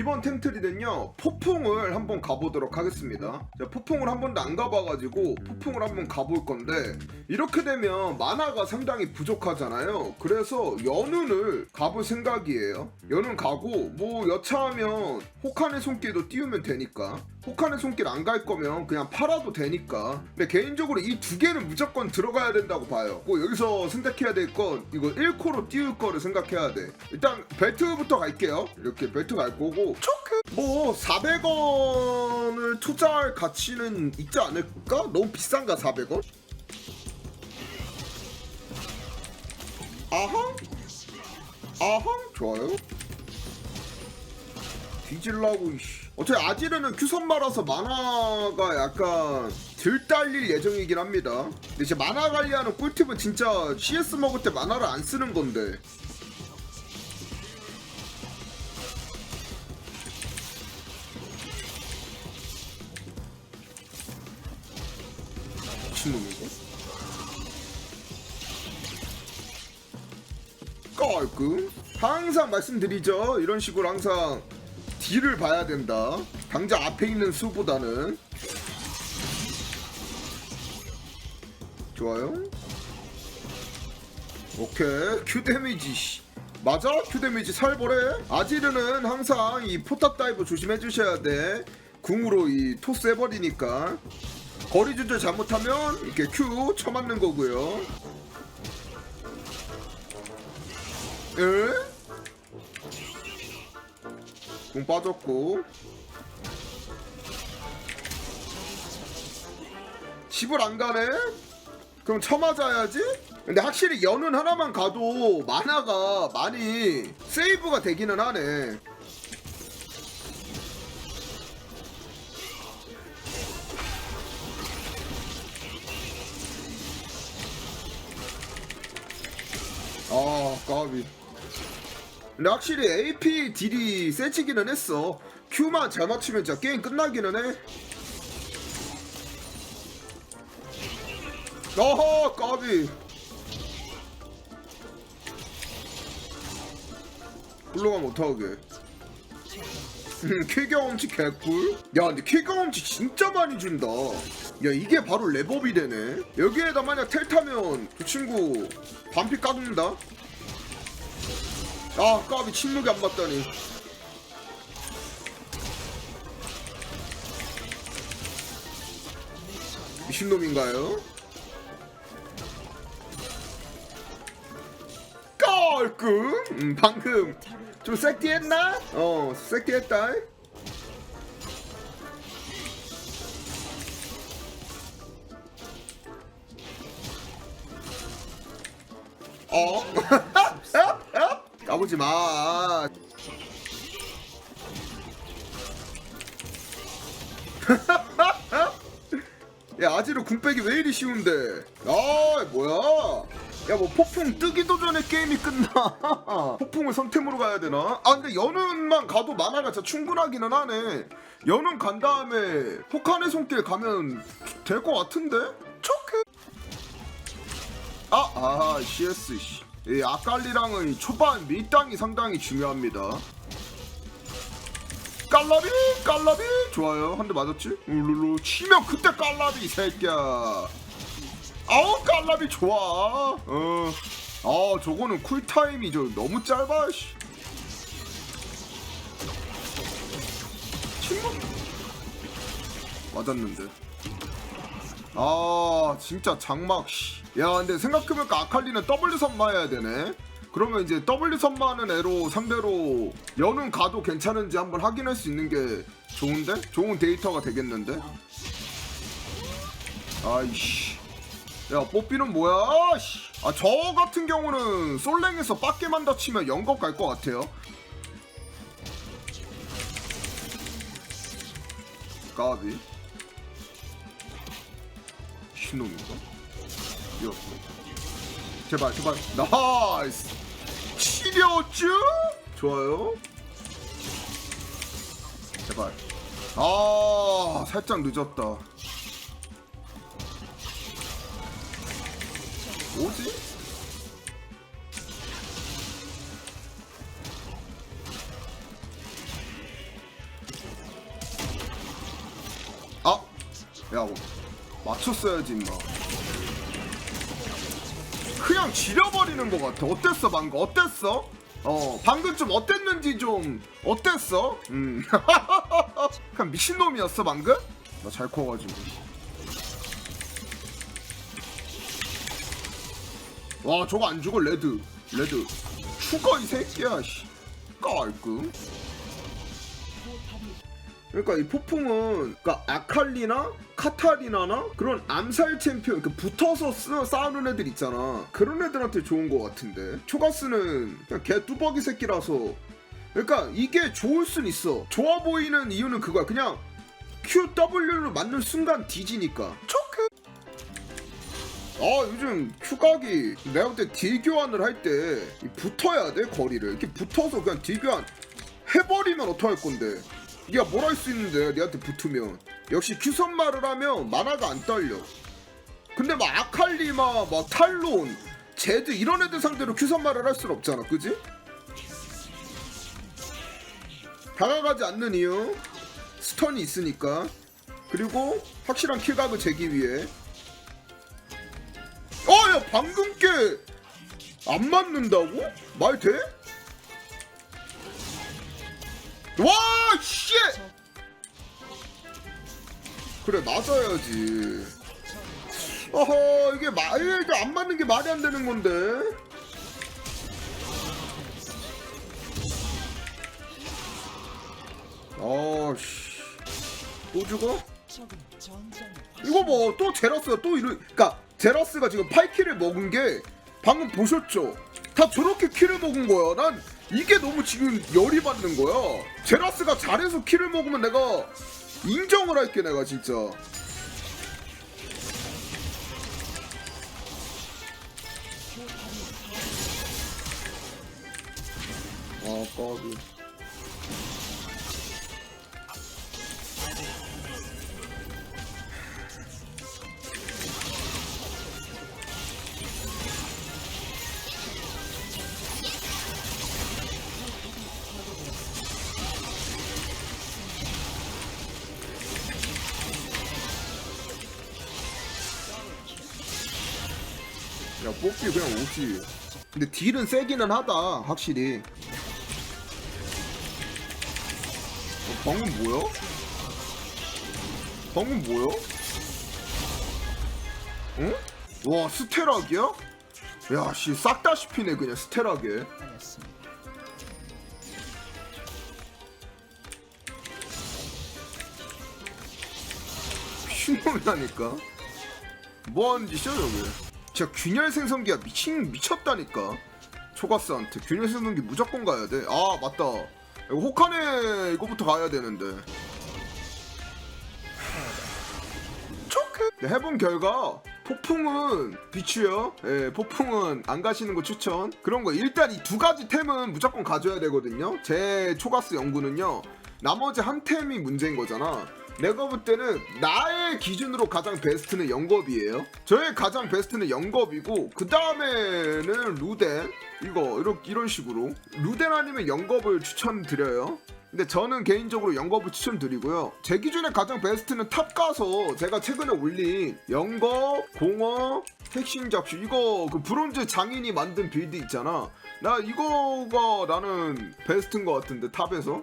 이번 템트리는요 폭풍을 한번 가보도록 하겠습니다. 자, 폭풍을 한 번도 안 가봐가지고 폭풍을 한번 가볼 건데 이렇게 되면 만화가 상당히 부족하잖아요. 그래서 연운을 가볼 생각이에요. 연운 가고 뭐 여차하면 혹한의 손길도 띄우면 되니까 혹한의 손길 안 갈 거면 그냥 팔아도 되니까 근데 개인적으로 이 두 개는 무조건 들어가야 된다고 봐요 뭐 여기서 선택해야 될 건 이거 1코로 띄울 거를 생각해야 돼 일단 벨트부터 갈게요 이렇게 벨트 갈 거고 초크 뭐 400원을 투자할 가치는 있지 않을까? 너무 비싼가 400원? 아항? 아항? 좋아요 뒤질라고 이씨. 어차피 아지르는 큐선마라서 만화가 약간 들 딸릴 예정이긴 합니다. 근데 이제 만화 관리하는 꿀팁은 진짜 CS 먹을 때 만화를 안 쓰는 건데. 미친놈인가? 깔끔. 항상 말씀드리죠. 이런 식으로 항상 뒤를 봐야 된다. 당장 앞에 있는 수보다는. 좋아요. 오케이. 큐 데미지. 씨. 맞아? 큐 데미지 살벌해. 아지르는 항상 이 포탑 다이브 조심해 주셔야 돼. 궁으로 이 토스 해버리니까. 거리 조절 잘못하면 이렇게 큐 쳐맞는 거고요. 에? 공 빠졌고 집을 안 가네? 그럼 쳐맞아야지? 근데 확실히 연은 하나만 가도 만화가 많이 세이브가 되기는 하네 아 까비 근데 확실히 AP 딜이 세지기는 했어. Q만 잘 맞추면 진짜 게임 끝나기는 해. 어허 까비. 훌륭한 못하게. 음, 킬 경험치 개꿀. 야 근데 킬 경험치 진짜 많이 준다. 야 이게 바로 랩업이 되네. 여기에다 만약 텔 타면 그 친구 반피 깎는다. 아 까비 침묵이 안 맞다니 미친놈인가요? 깔끔 음, 방금 좀 섹티했나? 어 섹티했다 어? 까보지 마. 야 아지르 군빼기 왜 이리 쉬운데? 아 뭐야? 야 뭐 폭풍 뜨기도 전에 게임이 끝나. 폭풍을 선템으로 가야 되나? 아 근데 연운만 가도 만화가 진짜 충분하기는 하네. 연운 간 다음에 폭한의 손길 가면 될 것 같은데? 초크. 아, 아, CS, 씨. 이 아칼리랑의 초반 밀당이 상당히 중요합니다. 깔라비, 깔라비, 좋아요. 한 대 맞았지? 울룰루, 치면 그때 깔라비, 이 새끼야. 아우, 깔라비 좋아. 어. 아, 저거는 쿨타임이 저 너무 짧아, 씨. 침묵. 맞았는데. 아 진짜 장막 씨. 야 근데 생각해보니까 아칼리는 W 선마해야 되네 그러면 이제 W 선마하는 애로 상대로 연은 가도 괜찮은지 한번 확인할 수 있는 게 좋은데? 좋은 데이터가 되겠는데? 아이씨 야 뽀삐는 뭐야 씨. 아 저 같은 경우는 솔랭에서 빡게만 다치면 영겁 갈 것 같아요 까비 신놈인가? 요. 제발 제발 나이스 치료쭈 좋아요 제발 아 살짝 늦었다 뭐지? 아! 야 뭐, 맞췄어야지 임마 그냥 지려버리는 것 같아. 어땠어 방금? 어땠어? 어 방금 좀 어땠는지 좀 어땠어? 음. 그냥 미친놈이었어 방금? 나 잘 커가지고. 와 저거 안 죽어 레드. 레드. 죽어 이 새끼야 씨. 깔끔 그러니까 이 폭풍은 그러니까 아칼리나 카타리나나 그런 암살 챔피언 그 붙어서 쓰, 싸우는 애들 있잖아. 그런 애들한테 좋은 것 같은데. 초가스는 그냥 개 뚜벅이 새끼라서. 그러니까 이게 좋을 순 있어. 좋아 보이는 이유는 그거야. 그냥 QW를 맞는 순간 뒤지니까. 초크! 아 요즘 큐각이 내가 볼때 딜 교환을 할 때 붙어야 돼 거리를. 이렇게 붙어서 그냥 딜 교환 해버리면 어떡할 건데 네가 뭘 할 수 있는데 내한테 붙으면 역시 큐선말을 하면 만화가 안 딸려 근데 막 아칼리마 막 탈론 제드 이런 애들 상대로 큐선말을 할순 없잖아 그지? 다가가지 않는 이유 스턴이 있으니까 그리고 확실한 킬각을 재기 위해 어, 야, 방금 게 안 맞는다고? 말 돼? 와, 씨! 그래, 맞아야지. 어허, 이게 말도 안 맞는 게 말이 안 되는 건데. 아, 씨. 또 죽어? 이거 뭐 또 제라스가 또 이런 그러니까 제라스가 지금 8킬을 먹은 게 방금 보셨죠? 다 저렇게 킬을 먹은 거야. 난 이게 너무 지금 열이 받는 거야. 제라스가 잘해서 킬을 먹으면 내가 인정을 할게 내가 진짜. 아, 까비. 야 뽑기 그냥 오지 근데 딜은 세기는 하다 확실히 어, 방금 뭐야? 방금 뭐야? 응? 와 스테락이야? 야씨 싹 다 씹히네 그냥 스테락에 신놈이라니까 뭐하는 짓이야 저게 진짜 균열 생성기가 미친 미쳤다니까. 초가스한테 균열 생성기 무조건 가야 돼아 맞다. 이거 호카네 이거부터 가야 되는데. 초크 네, 해본 결과 폭풍은 비추요. 예 폭풍은 안 가시는 거 추천. 그런 거 일단 이 두 가지 템은 무조건 가져야 되거든요. 제 초가스 연구는요. 나머지 한 템이 문제인 거잖아 내가 볼 때는 나의 기준으로 가장 베스트는 영겁이에요. 저의 가장 베스트는 영겁이고 그 다음에는 루덴 이거 이런 이런 식으로 루덴 아니면 영겁을 추천드려요. 근데 저는 개인적으로 영겁을 추천드리고요. 제 기준에 가장 베스트는 탑 가서 제가 최근에 올린 영겁, 공어, 핵심 잡슈 이거 그 브론즈 장인이 만든 빌드 있잖아. 나 이거가 나는 베스트인 것 같은데 탑에서